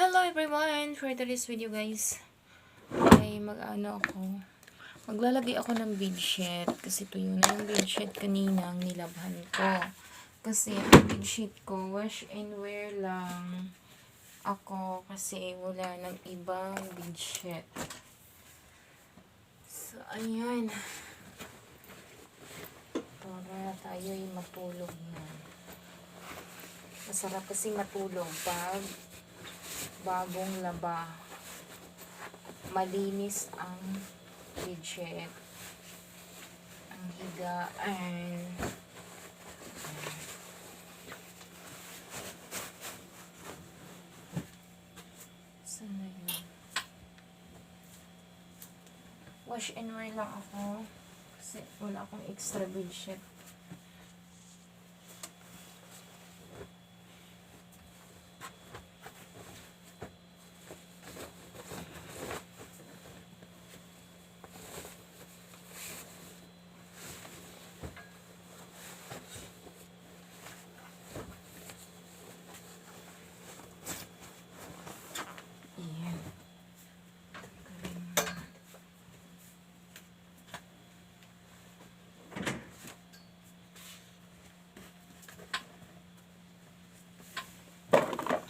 Hello everyone! For today's video guys, ay mag-ano ako, maglalagay ako ng bedsheet kasi tuyo na yung bedsheet kanina ang nilabhan ko. Kasi ang bedsheet ko, wash and wear lang ako kasi wala ng ibang bedsheet. So, ayan. Para tayo ay matulog na. Masarap kasi matulog pag bagong laba. Malinis ang bedsheet. Ang higaan. Saan na yun? Wash and wear lang ako. Kasi wala akong extra bedsheet.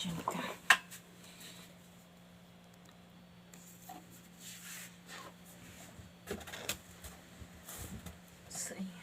12回すい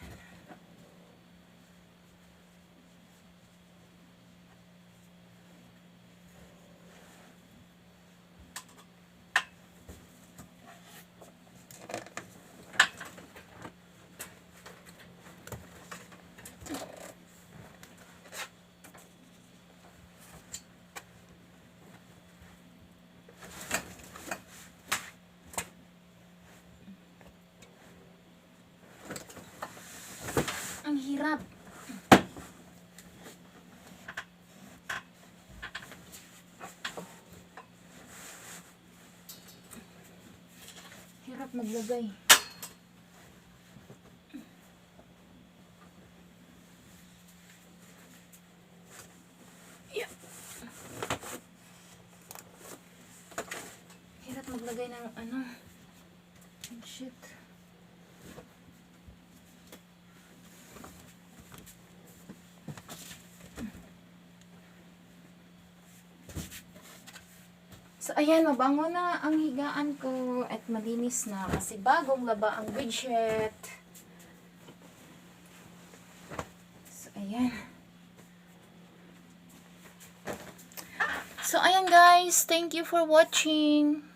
Hirap maglagay. Yeah. Hirap maglagay ng ano. Shit. Ayan, mabango na ang higaan ko at malinis na kasi bagong laba ang bedsheet. So, ayan. So, ayan guys. Thank you for watching.